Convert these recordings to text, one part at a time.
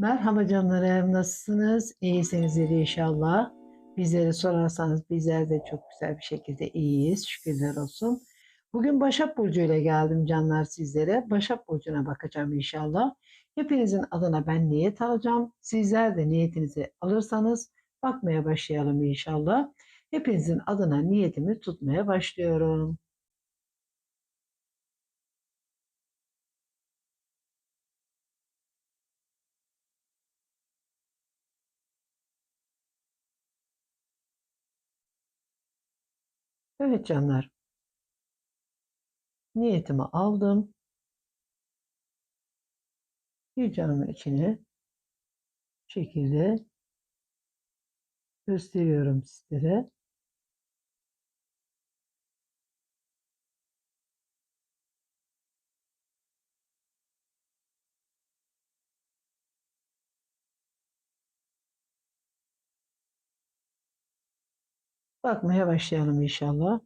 Merhaba canlarım, nasılsınız? İyisinizdir inşallah. Bizleri sorarsanız bizler de çok güzel bir şekilde iyiyiz. Şükürler olsun. Bugün Başak Burcu ile geldim canlar sizlere. Başak Burcu'na bakacağım inşallah. Hepinizin adına ben niyet alacağım. Sizler de niyetinizi alırsanız bakmaya başlayalım inşallah. Hepinizin adına niyetimi tutmaya başlıyorum. Evet canlar, niyetimi aldım. Canımın içine şekilde gösteriyorum sizlere. Bakmaya başlayalım inşallah.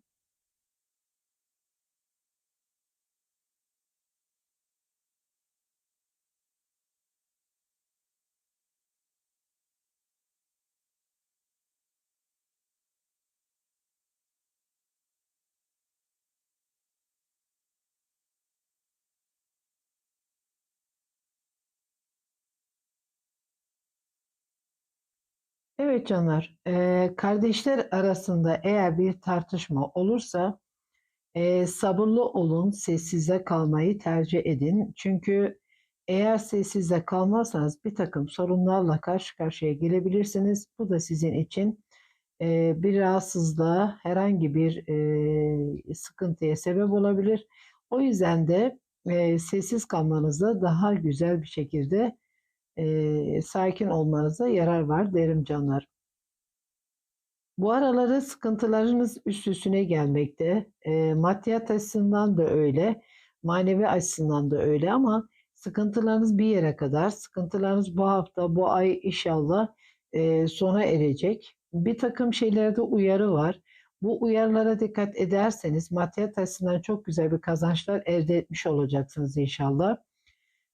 Evet canlar, eee, kardeşler arasında eğer bir tartışma olursa eee, sabırlı olun, sessize kalmayı tercih edin. Çünkü eğer sessize kalmazsanız bir takım sorunlarla karşı karşıya gelebilirsiniz. Bu da sizin için eee, bir rahatsızlığa, herhangi bir eee, sıkıntıya sebep olabilir. O yüzden de eee, sessiz kalmanızda daha güzel bir şekilde eee, sakin olmanıza yarar var derim canlar. Bu araları sıkıntılarınız üst üstüne gelmekte. Eee, maddiyat açısından da öyle, manevi açısından da öyle ama sıkıntılarınız bir yere kadar. Sıkıntılarınız bu hafta, bu ay inşallah eee, sona erecek. Bir takım şeylerde uyarı var. Bu uyarılara dikkat ederseniz maddiyat açısından çok güzel bir kazançlar elde etmiş olacaksınız inşallah.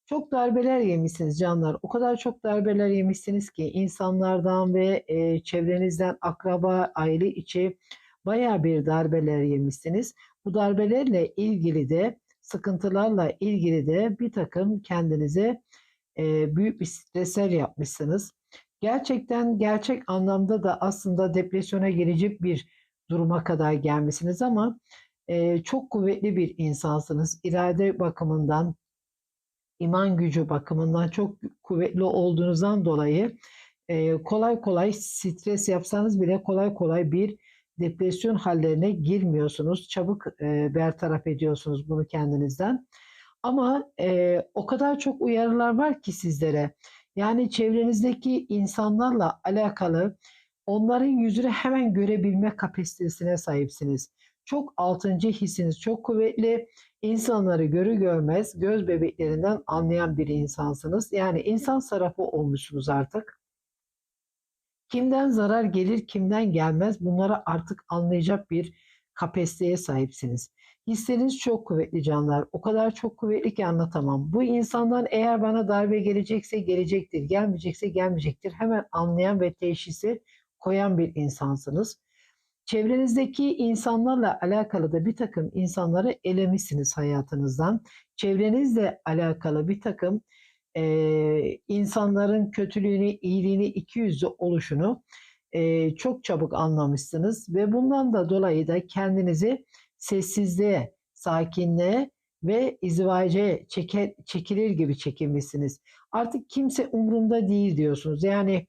Çok darbeler yemişsiniz canlar. O kadar çok darbeler yemişsiniz ki insanlardan ve e, çevrenizden akraba, aile içi baya bir darbeler yemişsiniz. Bu darbelerle ilgili de sıkıntılarla ilgili de bir takım kendinize e, büyük bir stresler yapmışsınız. Gerçekten gerçek anlamda da aslında depresyona girecek bir duruma kadar gelmişsiniz ama e, çok kuvvetli bir insansınız. İrade bakımından, iman gücü bakımından çok kuvvetli olduğunuzdan dolayı e, kolay kolay stres yapsanız bile kolay kolay bir depresyon hallerine girmiyorsunuz. Çabuk e, bertaraf ediyorsunuz bunu kendinizden. Ama e, o kadar çok uyarılar var ki sizlere. Yani çevrenizdeki insanlarla alakalı onların yüzünü hemen görebilme kapasitesine sahipsiniz. Çok altıncı hissiniz çok kuvvetli. İnsanları görü görmez göz bebeklerinden anlayan bir insansınız. Yani insan sarafı olmuşsunuz artık. Kimden zarar gelir, kimden gelmez bunları artık anlayacak bir kapasiteye sahipsiniz. Hisleriniz çok kuvvetli canlar. O kadar çok kuvvetli ki anlatamam. Bu insandan eğer bana darbe gelecekse gelecektir, gelmeyecekse gelmeyecektir. Hemen anlayan ve teşhisi koyan bir insansınız. Çevrenizdeki insanlarla alakalı da bir takım insanları elemişsiniz hayatınızdan. Çevrenizle alakalı bir takım e, insanların kötülüğünü, iyiliğini, iki yüzlü oluşunu e, çok çabuk anlamışsınız ve bundan da dolayı da kendinizi sessizliğe, sakinliğe ve izdivaca çeker, çekilir gibi çekilmişsiniz. Artık kimse umurumda değil diyorsunuz. Yani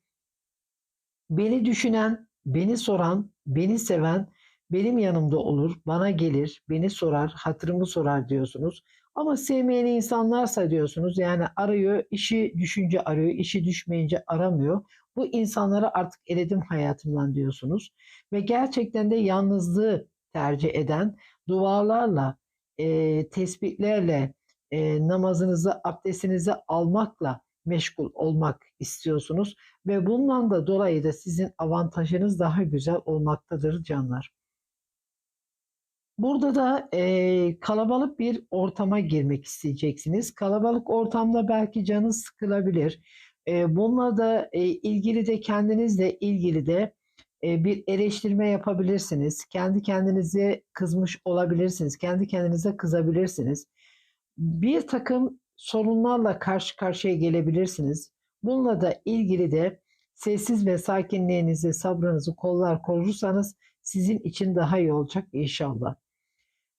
beni düşünen, beni soran, beni seven benim yanımda olur, bana gelir, beni sorar, hatırımı sorar diyorsunuz. Ama sevmeyen insanlarsa diyorsunuz yani arıyor, işi düşünce arıyor, işi düşmeyince aramıyor. Bu insanları artık eledim hayatımdan diyorsunuz. Ve gerçekten de yalnızlığı tercih eden, dualarla, e, tesbihlerle, e, namazınızı, abdestinizi almakla meşgul olmak istiyorsunuz ve bundan da dolayı da sizin avantajınız daha güzel olmaktadır canlar. Burada da e, kalabalık bir ortama girmek isteyeceksiniz. Kalabalık ortamda belki canınız sıkılabilir. Eee, bununla da, eee, ilgili de kendinizle ilgili de, eee, bir eleştirme yapabilirsiniz. Kendi kendinize kızmış olabilirsiniz. Kendi kendinize kızabilirsiniz. Birtakım sorunlarla karşı karşıya gelebilirsiniz. Bununla da ilgili de sessiz ve sakinliğinizi, sabrınızı kollar korursanız sizin için daha iyi olacak inşallah.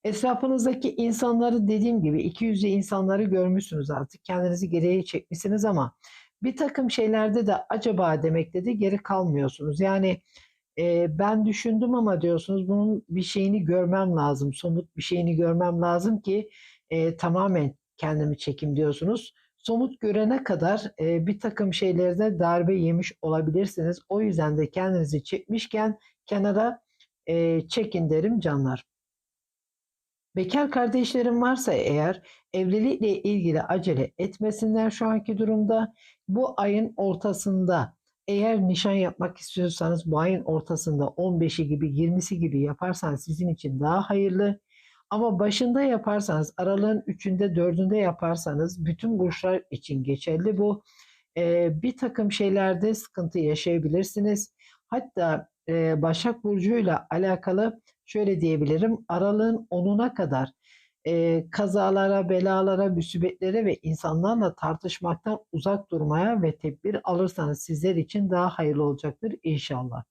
Etrafınızdaki insanları dediğim gibi ikiyüzlü insanları görmüşsünüz artık. Kendinizi geriye çekmişsiniz ama bir takım şeylerde de acaba demekte de geri kalmıyorsunuz. Yani e, ben düşündüm ama diyorsunuz bunun bir şeyini görmem lazım. Somut bir şeyini görmem lazım ki e, tamamen kendimi çekim diyorsunuz. Somut görene kadar e, bir takım şeylerde darbe yemiş olabilirsiniz. O yüzden de kendinizi çekmişken kenara e, çekin derim canlar. Bekar kardeşlerim varsa eğer evlilikle ilgili acele etmesinler şu anki durumda. Bu ayın ortasında eğer nişan yapmak istiyorsanız bu ayın ortasında 15'i gibi 20'si gibi yaparsanız sizin için daha hayırlı. Ama başında yaparsanız aralığın 3'ünde 4'ünde yaparsanız bütün burçlar için geçerli bu. Ee, bir takım şeylerde sıkıntı yaşayabilirsiniz. Hatta e, Başak Burcu'yla alakalı şöyle diyebilirim. Aralığın 10'una kadar e, kazalara, belalara, müsibetlere ve insanlarla tartışmaktan uzak durmaya ve tedbir alırsanız sizler için daha hayırlı olacaktır inşallah.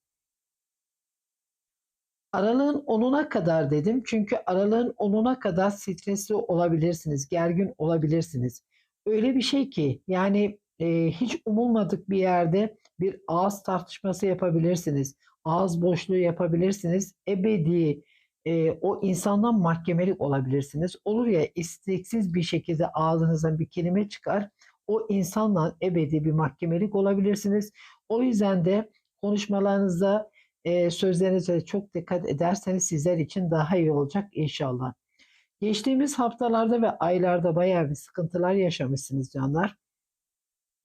Aralığın 10'una kadar dedim çünkü aralığın 10'una kadar stresli olabilirsiniz, gergin olabilirsiniz. Öyle bir şey ki yani e, hiç umulmadık bir yerde bir ağız tartışması yapabilirsiniz ağız boşluğu yapabilirsiniz. Ebedi e, o insandan mahkemelik olabilirsiniz. Olur ya isteksiz bir şekilde ağzınızdan bir kelime çıkar. O insanla ebedi bir mahkemelik olabilirsiniz. O yüzden de konuşmalarınızda e, sözlerinize çok dikkat ederseniz sizler için daha iyi olacak inşallah. Geçtiğimiz haftalarda ve aylarda bayağı bir sıkıntılar yaşamışsınız canlar.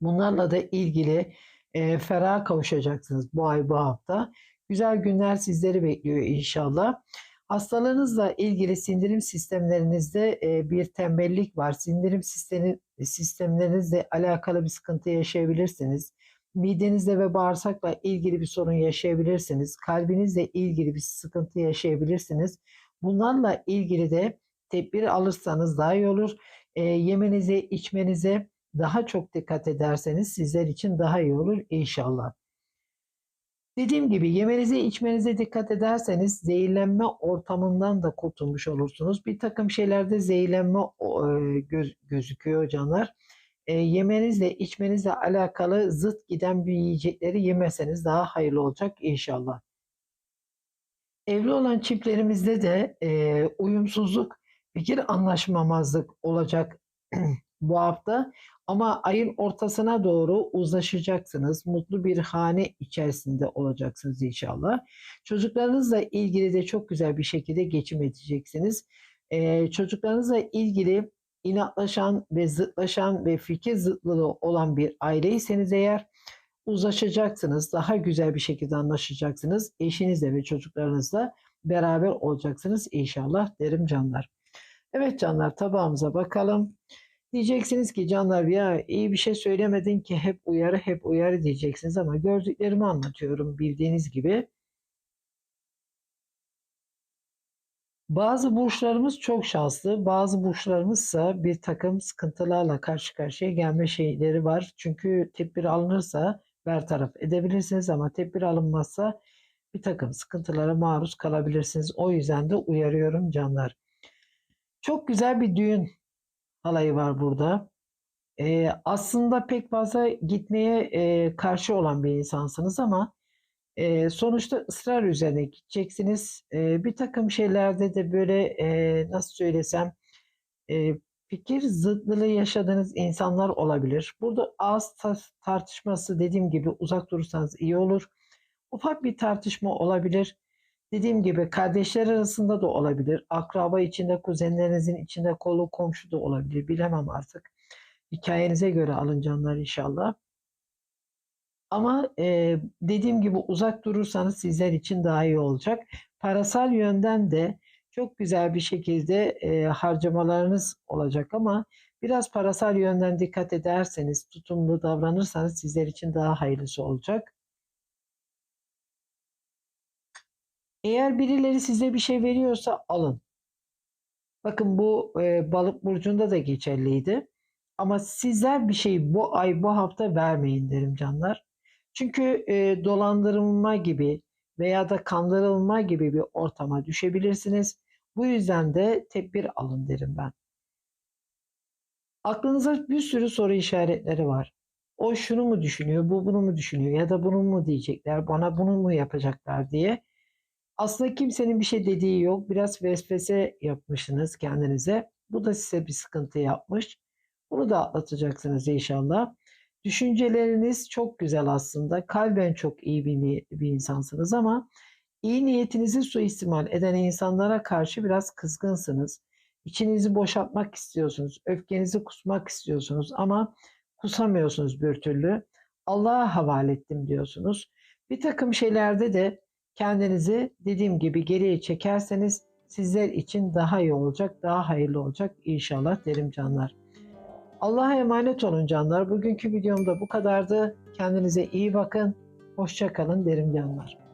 Bunlarla da ilgili e, feraha kavuşacaksınız bu ay bu hafta. Güzel günler sizleri bekliyor inşallah. Hastalığınızla ilgili sindirim sistemlerinizde e, bir tembellik var. Sindirim sistemi, sistemlerinizle alakalı bir sıkıntı yaşayabilirsiniz. Midenizle ve bağırsakla ilgili bir sorun yaşayabilirsiniz. Kalbinizle ilgili bir sıkıntı yaşayabilirsiniz. Bunlarla ilgili de tedbir alırsanız daha iyi olur. E, yemenize, içmenize daha çok dikkat ederseniz sizler için daha iyi olur inşallah. Dediğim gibi yemenize içmenize dikkat ederseniz zehirlenme ortamından da kurtulmuş olursunuz. Bir takım şeylerde zehirlenme e, göz, gözüküyor canlar. E, yemenizle içmenizle alakalı zıt giden bir yiyecekleri yemeseniz daha hayırlı olacak inşallah. Evli olan çiftlerimizde de e, uyumsuzluk, fikir anlaşmamazlık olacak bu hafta. Ama ayın ortasına doğru uzlaşacaksınız. Mutlu bir hane içerisinde olacaksınız inşallah. Çocuklarınızla ilgili de çok güzel bir şekilde geçim edeceksiniz. Ee, çocuklarınızla ilgili inatlaşan ve zıtlaşan ve fikir zıtlığı olan bir aileyseniz eğer uzlaşacaksınız. Daha güzel bir şekilde anlaşacaksınız. Eşinizle ve çocuklarınızla beraber olacaksınız inşallah derim canlar. Evet canlar tabağımıza bakalım. Diyeceksiniz ki canlar ya iyi bir şey söylemedin ki hep uyarı hep uyarı diyeceksiniz ama gördüklerimi anlatıyorum bildiğiniz gibi. Bazı burçlarımız çok şanslı, bazı burçlarımızsa bir takım sıkıntılarla karşı karşıya gelme şeyleri var. Çünkü tedbir alınırsa bertaraf edebilirsiniz ama tedbir alınmazsa bir takım sıkıntılara maruz kalabilirsiniz. O yüzden de uyarıyorum canlar. Çok güzel bir düğün halayı var burada. E, aslında pek fazla gitmeye e, karşı olan bir insansınız ama e, sonuçta ısrar üzerine gideceksiniz. E, bir takım şeylerde de böyle e, nasıl söylesem e, fikir zıtlığı yaşadığınız insanlar olabilir. Burada ağız tartışması dediğim gibi uzak durursanız iyi olur. Ufak bir tartışma olabilir. Dediğim gibi kardeşler arasında da olabilir. Akraba içinde, kuzenlerinizin içinde, kolu komşu da olabilir. Bilemem artık. Hikayenize göre alın canlar inşallah. Ama e, dediğim gibi uzak durursanız sizler için daha iyi olacak. Parasal yönden de çok güzel bir şekilde e, harcamalarınız olacak ama biraz parasal yönden dikkat ederseniz, tutumlu davranırsanız sizler için daha hayırlısı olacak. Eğer birileri size bir şey veriyorsa alın. Bakın bu e, balık burcunda da geçerliydi. Ama sizler bir şey bu ay bu hafta vermeyin derim canlar. Çünkü e, dolandırılma gibi veya da kandırılma gibi bir ortama düşebilirsiniz. Bu yüzden de tedbir alın derim ben. Aklınıza bir sürü soru işaretleri var. O şunu mu düşünüyor, bu bunu mu düşünüyor ya da bunu mu diyecekler, bana bunu mu yapacaklar diye. Aslında kimsenin bir şey dediği yok. Biraz vesvese yapmışsınız kendinize. Bu da size bir sıkıntı yapmış. Bunu da atlatacaksınız inşallah. Düşünceleriniz çok güzel aslında. Kalben çok iyi bir, bir insansınız ama iyi niyetinizi suistimal eden insanlara karşı biraz kızgınsınız. İçinizi boşaltmak istiyorsunuz. Öfkenizi kusmak istiyorsunuz ama kusamıyorsunuz bir türlü. Allah'a havale ettim diyorsunuz. Bir takım şeylerde de kendinizi dediğim gibi geriye çekerseniz sizler için daha iyi olacak, daha hayırlı olacak inşallah derim canlar. Allah'a emanet olun canlar. Bugünkü videomda bu kadardı. Kendinize iyi bakın. Hoşça kalın derim canlar.